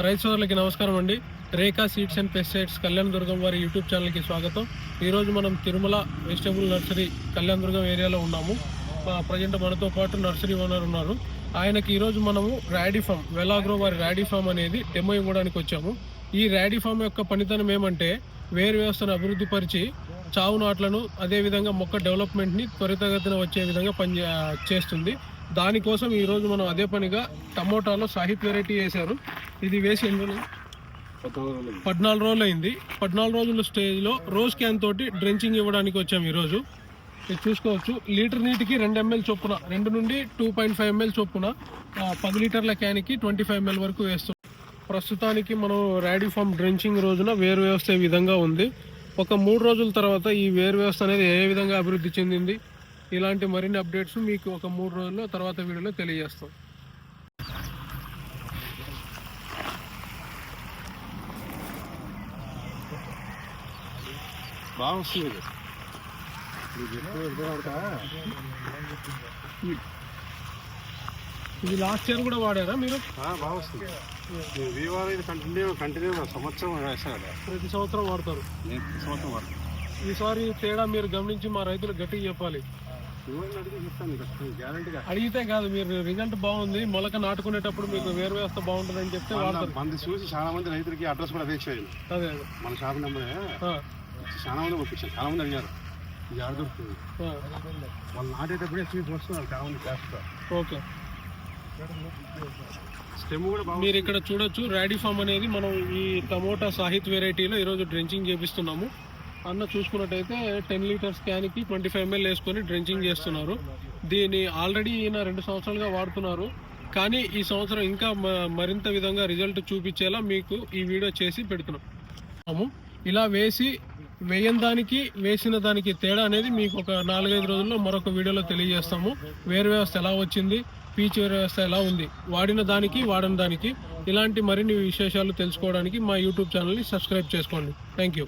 రైతు సోదరులకి నమస్కారం అండి. రేఖా సీడ్స్ అండ్ పెస్టిసైడ్స్ కళ్యాణ దుర్గం వారి యూట్యూబ్ ఛానల్కి స్వాగతం. ఈరోజు మనం తిరుమల వెజిటబుల్ నర్సరీ కళ్యాణ దుర్గం ఏరియాలో ఉన్నాము. ప్రజెంట్ మనతో పాటు నర్సరీ ఓనర్ ఉన్నారు. ఆయనకి ఈరోజు మనము ర్యాడీఫామ్ వెలాగ్రో వారి ర్యాడీఫామ్ అనేది డెమో ఇవ్వడానికి వచ్చాము. ఈ ర్యాడీఫామ్ యొక్క పనితనం ఏమంటే వేరు వ్యవస్థను అభివృద్ధి పరిచి చావు నాట్లను అదేవిధంగా మొక్క డెవలప్మెంట్ని త్వరితగతిన వచ్చే విధంగా పని చేస్తుంది. దానికోసం ఈరోజు మనం అదే పనిగా టమోటాలో సాహిత్ వెరైటీ వేశారు. ఇది వేసి ఎన్ని రోజులు? పద్నాలుగు రోజులు అయింది. పద్నాలుగు రోజుల స్టేజ్లో రోజ్ క్యాన్ తోటి డ్రెంచింగ్ ఇవ్వడానికి వచ్చాము ఈరోజు. ఇది చూసుకోవచ్చు. లీటర్ నీటికి రెండు ఎంఎల్ చొప్పున రెండు నుండి టూ పాయింట్ ఫైవ్ ఎంఎల్ చొప్పున పది లీటర్ల క్యాన్కి ట్వంటీ ఫైవ్ ఎంఎల్ వరకు వేస్తాం. ప్రస్తుతానికి మనం ర్యాడీ ఫామ్ డ్రెంచింగ్ రోజున వేరు వ్యవస్థ ఈ విధంగా ఉంది. ఒక మూడు రోజుల తర్వాత ఈ వేరు వ్యవస్థ అనేది ఏ విధంగా అభివృద్ధి చెందింది? ఇలాంటి మరిన్ని అప్డేట్స్ మీకు ఒక మూడు రోజుల్లో తర్వాత వీడియోలో తెలియజేస్తాం. బాగా వస్తుంది ఇది. లాస్ట్ ఇయర్ కూడా వాడారా మీరు? బాగా వస్తుంది. ఇది కంటిన్యూ కంటిన్యూ సంవత్సరం ప్రతి సంవత్సరం వాడతారు. ఈ సంవత్సరం వాడతాను. ఈసారి తేడా మీరు గమనించి మా రైతులు గట్టిగా చెప్పాలి. అడిగితే కాదు మీరు రిజల్ట్ బాగుంది మొలక నాటుకునేటప్పుడు మీకు వేరు వ్యవస్థ బాగుంటుందని చెప్తే వాడతారు. మంది చూసి చాలా మంది రైతులకి అడ్రస్ కూడా అదే ఇచ్చేది అదే మన షాప్ నెంబరే చాలా మంది పంపించాను చాలా మంది అడిగారు. ఇది ఆడ దొరుకుతుంది. వాళ్ళు నాటేటప్పుడే చూసి వస్తున్నారు చాలా మంది ఓకే. స్టెమ్ కూడా మీరు ఇక్కడ చూడొచ్చు ర్యాడీ ఫామ్ అనేది మనం ఈ టమోటా సాహిత్ వెరైటీలో ఈరోజు డ్రెంచింగ్ చేపిస్తున్నాము. అన్న చూసుకున్నట్టయితే టెన్ లీటర్స్ క్యాన్కి ట్వంటీ ఫైవ్ ఎంఎల్ వేసుకొని డ్రెంచింగ్ చేస్తున్నారు. దీన్ని ఆల్రెడీ ఈయన రెండు సంవత్సరాలుగా వాడుతున్నారు. కానీ ఈ సంవత్సరం ఇంకా మరింత విధంగా రిజల్ట్ చూపించేలా మీకు ఈ వీడియో చేసి పెడుతున్నాము ఇలా వేసి వేయని దానికి వేసిన దానికి తేడా అనేది మీకు ఒక నాలుగైదు రోజుల్లో మరొక వీడియోలో తెలియజేస్తాము. వేరు వ్యవస్థ ఎలా వచ్చింది పీచు వేరు వ్యవస్థ ఎలా ఉంది వాడిన దానికి వాడని దానికి ఇలాంటి మరిన్ని విశేషాలు తెలుసుకోవడానికి మా యూట్యూబ్ ఛానల్ని సబ్స్క్రైబ్ చేసుకోండి. Thank you